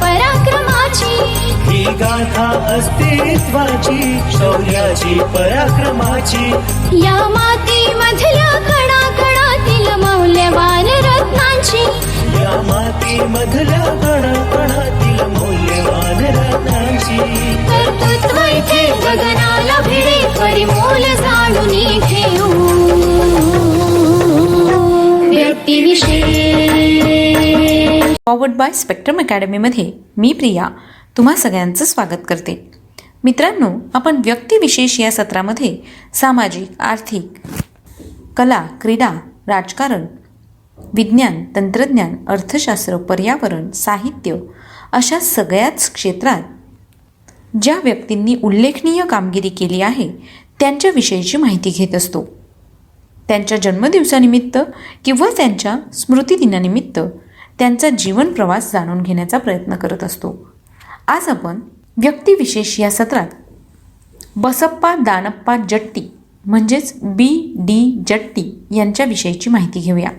पराक्रमाची। ही गाथा अस्तित्वाची शौर्याची पराक्रमाची. या मातीमधल्या कणा कणातील मौल्यवान रत्नांची. या माती मधल्या कणाकणातील मौल्यवान रत्नांची. कर्तृत्व इथे गगनाला भिडे परिमोल जाणून ठेवू व्यक्तिविशेष. फॉरवर्ड बाय स्पेक्ट्रम अकॅडमीमध्ये मी प्रिया तुम्हा सगळ्यांचं स्वागत करते. मित्रांनो आपण व्यक्तिविशेष या सत्रामध्ये सामाजिक आर्थिक कला क्रीडा राजकारण विज्ञान तंत्रज्ञान अर्थशास्त्र पर्यावरण साहित्य अशा सगळ्याच क्षेत्रात ज्या व्यक्तींनी उल्लेखनीय कामगिरी केली आहे त्यांच्याविषयीची माहिती घेत असतो. त्यांच्या जन्मदिवसानिमित्त किंवा त्यांच्या स्मृतिदिनानिमित्त त्यांचा जीवन प्रवास जाणून घेण्याचा प्रयत्न करत असतो. आज आपण व्यक्तिविशेष या सत्रात बसप्पा दानप्पा जट्टी म्हणजेच बी डी जट्टी यांच्याविषयीची माहिती घेऊया.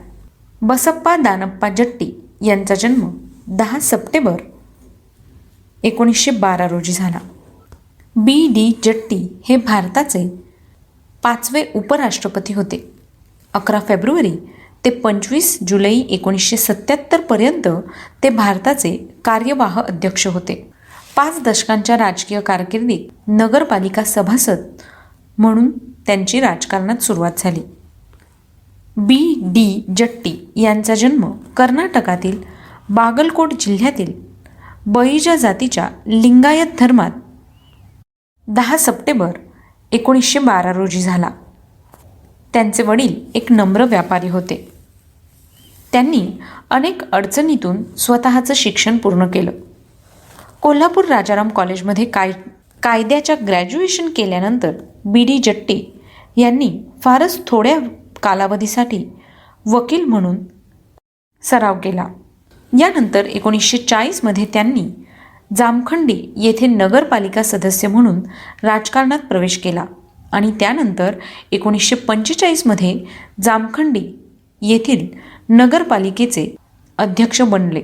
बसप्पा दानप्पा जट्टी यांचा जन्म दहा सप्टेंबर एकोणीसशे बारा रोजी झाला. बी डी जट्टी हे भारताचे पाचवे उपराष्ट्रपती होते. अकरा फेब्रुवारी ते पंचवीस जुलै एकोणीसशे सत्याहत्तरपर्यंत ते भारताचे कार्यवाह अध्यक्ष होते. पाच दशकांच्या राजकीय कारकिर्दीत नगरपालिका सभासद म्हणून त्यांची राजकारणात सुरुवात झाली. बी. डी. जट्टी यांचा जन्म कर्नाटकातील बागलकोट जिल्ह्यातील बळीजा जातीच्या लिंगायत धर्मात दहा सप्टेंबर एकोणीसशे बारा रोजी झाला. त्यांचे वडील एक नम्र व्यापारी होते. त्यांनी अनेक अडचणीतून स्वतःचं शिक्षण पूर्ण केलं. कोल्हापूर राजाराम कॉलेजमध्ये काय कायद्याच्या ग्रॅज्युएशन केल्यानंतर बी डी जट्टी यांनी फारच थोड्या कालावधीसाठी वकील म्हणून सराव केला. यानंतर एकोणीसशे चाळीसमध्ये त्यांनी जामखंडी येथे नगरपालिका सदस्य म्हणून राजकारणात प्रवेश केला आणि त्यानंतर एकोणीसशे पंचेचाळीसमध्ये जामखंडी येथील नगरपालिकेचे अध्यक्ष बनले.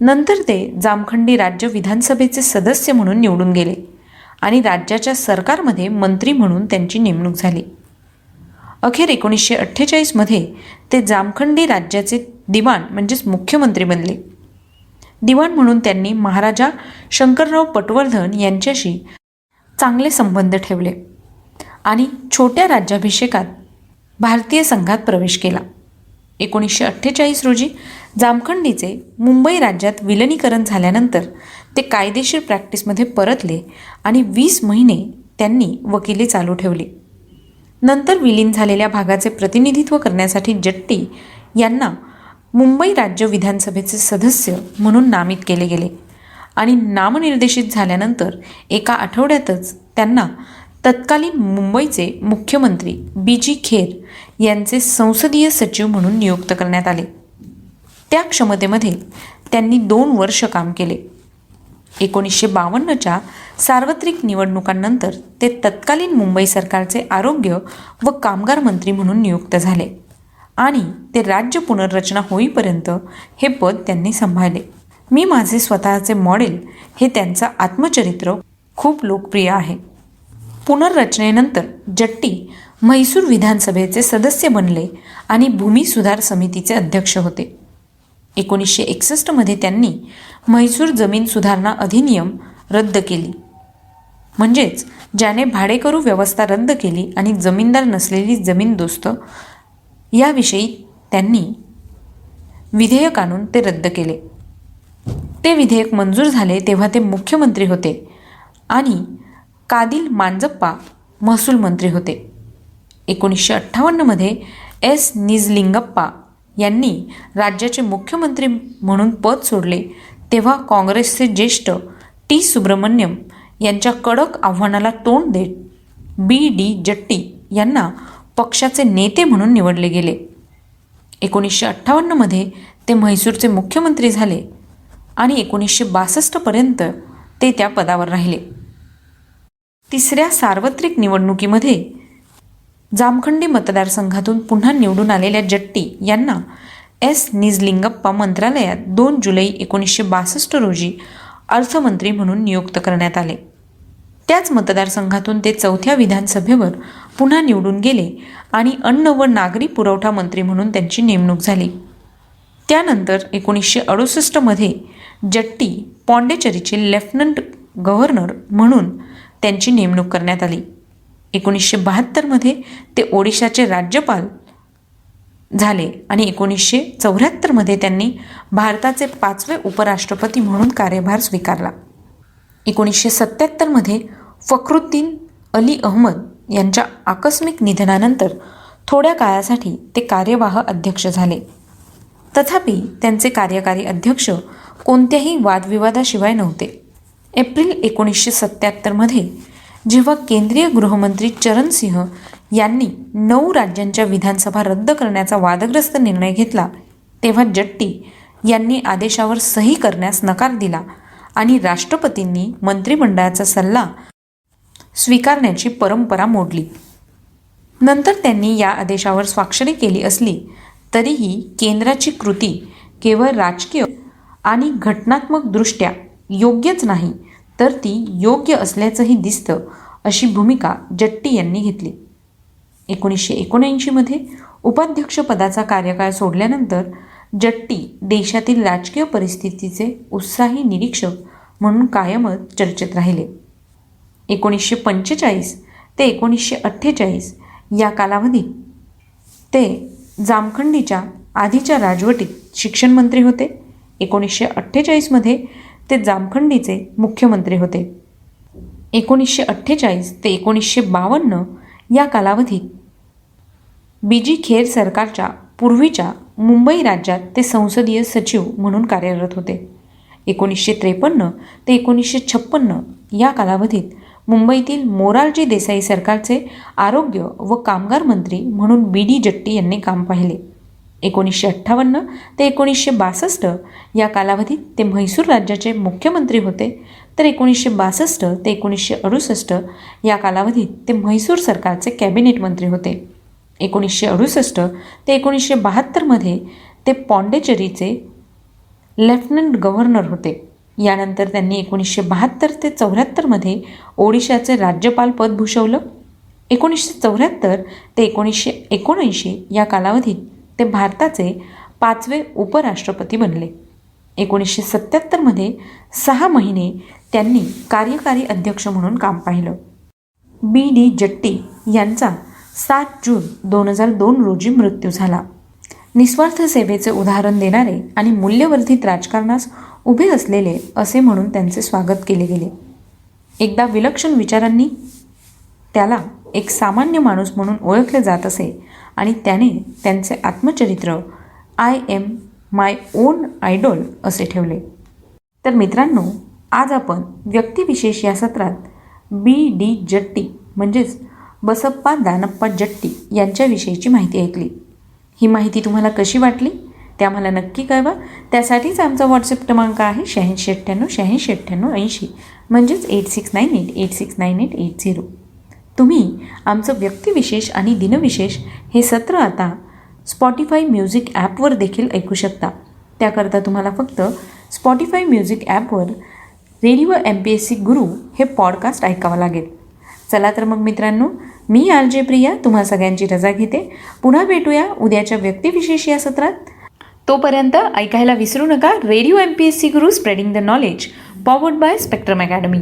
नंतर ते जामखंडी राज्य विधानसभेचे सदस्य म्हणून निवडून गेले आणि राज्याच्या सरकारमध्ये मंत्री म्हणून त्यांची नेमणूक झाली. अखेर एकोणीसशे अठ्ठेचाळीसमध्ये ते जामखंडी राज्याचे दिवाण म्हणजेच मुख्यमंत्री बनले. दिवाण म्हणून त्यांनी महाराजा शंकरराव पटवर्धन यांच्याशी चांगले संबंध ठेवले आणि छोट्या राज्याभिषेकात भारतीय संघात प्रवेश केला. एकोणीसशे अठ्ठेचाळीस रोजी जामखंडीचे मुंबई राज्यात विलनीकरण झाल्यानंतर ते कायदेशीर प्रॅक्टिसमध्ये परतले आणि वीस महिने त्यांनी वकिली चालू ठेवली. नंतर विलीन झालेल्या भागाचे प्रतिनिधित्व करण्यासाठी जट्टी यांना मुंबई राज्य विधानसभेचे सदस्य म्हणून नामित केले गेले आणि नामनिर्देशित झाल्यानंतर एका आठवड्यातच त्यांना तत्कालीन मुंबईचे मुख्यमंत्री बी जी खेर यांचे संसदीय सचिव म्हणून नियुक्त करण्यात आले. त्या क्षमतेमध्ये त्यांनी दोन वर्ष काम केले. एकोणीसशे बावन्नच्या सार्वत्रिक निवडणुकांनंतर ते तत्कालीन मुंबई सरकारचे आरोग्य व कामगार मंत्री म्हणून नियुक्त झाले आणि ते राज्य पुनर्रचना होईपर्यंत हे पद त्यांनी सांभाळले. मी माझे स्वतःचे मॉडेल हे त्यांचं आत्मचरित्र खूप लोकप्रिय आहे. पुनर्रचनेनंतर जट्टी म्हैसूर विधानसभेचे सदस्य बनले आणि भूमी सुधार समितीचे अध्यक्ष होते. एकोणीसशे एकसष्टमध्ये त्यांनी म्हैसूर जमीन सुधारणा अधिनियम रद्द केली. म्हणजेच ज्याने भाडेकरू व्यवस्था रद्द केली आणि जमीनदार नसलेली जमीन दोस्त याविषयी त्यांनी विधेयक आणून ते रद्द केले. ते विधेयक मंजूर झाले तेव्हा ते मुख्यमंत्री होते आणि कादिल मांजप्पा महसूल मंत्री होते. एकोणीसशे अठ्ठावन्नमध्ये एस निजलिंगप्पा यांनी राज्याचे मुख्यमंत्री म्हणून पद सोडले. तेव्हा काँग्रेसचे ज्येष्ठ टी सुब्रमण्यम यांच्या कडक आव्हानाला तोंड देत बी डी जट्टी यांना पक्षाचे नेते म्हणून निवडले गेले. एकोणीसशे अठ्ठावन्नमध्ये ते म्हैसूरचे मुख्यमंत्री झाले आणि एकोणीसशे बासष्टपर्यंत ते त्या पदावर राहिले. तिसऱ्या सार्वत्रिक निवडणुकीमध्ये जामखंडी मतदारसंघातून पुन्हा निवडून आलेल्या जट्टी यांना एस. निजलिंगप्पा मंत्रालयात दोन जुलै एकोणीसशे बासष्ट रोजी अर्थमंत्री म्हणून नियुक्त करण्यात आले. त्याच मतदारसंघातून ते चौथ्या विधानसभेवर पुन्हा निवडून गेले आणि अन्न व नागरी पुरवठा मंत्री म्हणून त्यांची नेमणूक झाली. त्यानंतर एकोणीसशे अडुसष्टमध्ये जट्टी पॉंडेचेरीचे लेफ्टनंट गव्हर्नर म्हणून त्यांची नेमणूक करण्यात आली. एकोणीसशे बहात्तरमध्ये ते ओडिशाचे राज्यपाल झाले आणि एकोणीसशे चौऱ्याहत्तरमध्ये त्यांनी भारताचे पाचवे उपराष्ट्रपती म्हणून कार्यभार स्वीकारला. एकोणीसशे सत्त्याहत्तरमध्ये फखरुद्दीन अली अहमद यांच्या आकस्मिक निधनानंतर थोड्या काळासाठी ते कार्यवाह अध्यक्ष झाले. तथापि त्यांचे कार्यकारी अध्यक्ष कोणत्याही वादविवादाशिवाय नव्हते. एप्रिल एकोणीसशे सत्त्याहत्तरमध्ये जेव्हा केंद्रीय गृहमंत्री चरण सिंह यांनी नऊ राज्यांच्या विधानसभा रद्द करण्याचा वादग्रस्त निर्णय घेतला तेव्हा जट्टी यांनी आदेशावर सही करण्यास नकार दिला आणि राष्ट्रपतींनी मंत्रिमंडळाचा सल्ला स्वीकारण्याची परंपरा मोडली. नंतर त्यांनी या आदेशावर स्वाक्षरी केली असली तरीही केंद्राची कृती केवळ राजकीय आणि घटनात्मकदृष्ट्या योग्यच नाही तर ती योग्य असल्याचंही दिसतं अशी भूमिका जट्टी यांनी घेतली. एकोणीसशे एकोणऐंशीमध्ये उपाध्यक्षपदाचा कार्यकाळ सोडल्यानंतर जट्टी देशातील राजकीय परिस्थितीचे उत्साही निरीक्षक म्हणून कायमच चर्चेत राहिले. एकोणीसशे पंचेचाळीस ते एकोणीसशे अठ्ठेचाळीस या कालावधीत ते जामखंडीच्या आधीच्या राजवटीत शिक्षणमंत्री होते. एकोणीसशे अठ्ठेचाळीसमध्ये ते जामखंडीचे मुख्यमंत्री होते. एकोणीसशे अठ्ठेचाळीस ते एकोणीसशे बावन्न या कालावधीत बीजी खेर सरकारच्या पूर्वीच्या मुंबई राज्यात ते संसदीय सचिव म्हणून कार्यरत होते. एकोणीसशे त्रेपन्न ते एकोणीसशे छप्पन्न या कालावधीत मुंबईतील मोरारजी देसाई सरकारचे आरोग्य व कामगार मंत्री म्हणून बी डी जट्टी यांनी काम पाहिले. एकोणीसशे अठ्ठावन्न ते एकोणीसशे बासष्ट या कालावधीत ते म्हैसूर राज्याचे मुख्यमंत्री होते. तर एकोणीसशे बासष्ट ते एकोणीसशे अडुसष्ट या कालावधीत ते म्हैसूर सरकारचे कॅबिनेट मंत्री होते. एकोणीसशे अडुसष्ट ते एकोणीसशे बहात्तरमध्ये ते पॉंडेचेरीचे लेफ्टनंट गव्हर्नर होते. यानंतर त्यांनी एकोणीसशे बहात्तर ते चौऱ्याहत्तरमध्ये ओडिशाचे राज्यपाल पद भूषवलं. एकोणीसशे चौऱ्याहत्तर ते एकोणीसशे एकोणऐंशी या कालावधीत ते भारताचे पाचवे उपराष्ट्रपती बनले. एकोणीसशे सत्त्याहत्तरमध्ये सहा महिने त्यांनी कार्यकारी अध्यक्ष म्हणून काम पाहिलं. बी. डी. जट्टी यांचा सात जून दोन हजार दोन रोजी मृत्यू झाला. निस्वार्थ सेवेचे उदाहरण देणारे आणि मूल्यवर्धित राजकारणास उभे असलेले असे म्हणून त्यांचे स्वागत केले गेले. एकदा विलक्षण विचारांनी त्याला एक सामान्य माणूस म्हणून ओळखले जात असे आणि त्याने त्यांचे आत्मचरित्र I am my own idol असे ठेवले. तर मित्रांनो आज आपण व्यक्तिविशेष या सत्रात बी डी जट्टी म्हणजेच बसप्पा दानप्पा जट्टी यांच्याविषयीची माहिती ऐकली. ही माहिती तुम्हाला कशी वाटली? ते आम्हाला नक्की कळवा. त्यासाठीच आमचा व्हॉट्सअप क्रमांक आहे शहाऐंशी अठ्ठ्याण्णव शहाऐंशी अठ्ठ्याण्णव ऐंशी म्हणजेच eight six nine eight eight six nine eight eight zero तुम्ही आमचं व्यक्तिविशेष आणि दिनविशेष हे सत्र आता स्पॉटीफाय म्युझिक ॲपवर देखील ऐकू शकता. त्याकरता तुम्हाला फक्त स्पॉटीफाय म्युझिक ॲपवर Radio M P S C Guru हे पॉडकास्ट ऐकावं लागेल. चला तर मग मित्रांनो मी आर जे प्रिया तुम्हा सगळ्यांची रजा घेते. पुन्हा भेटूया उद्याच्या व्यक्तिविशेष या सत्रात. तोपर्यंत ऐकायला विसरू नका Radio M P S C Guru spreading the knowledge powered by Spectrum Academy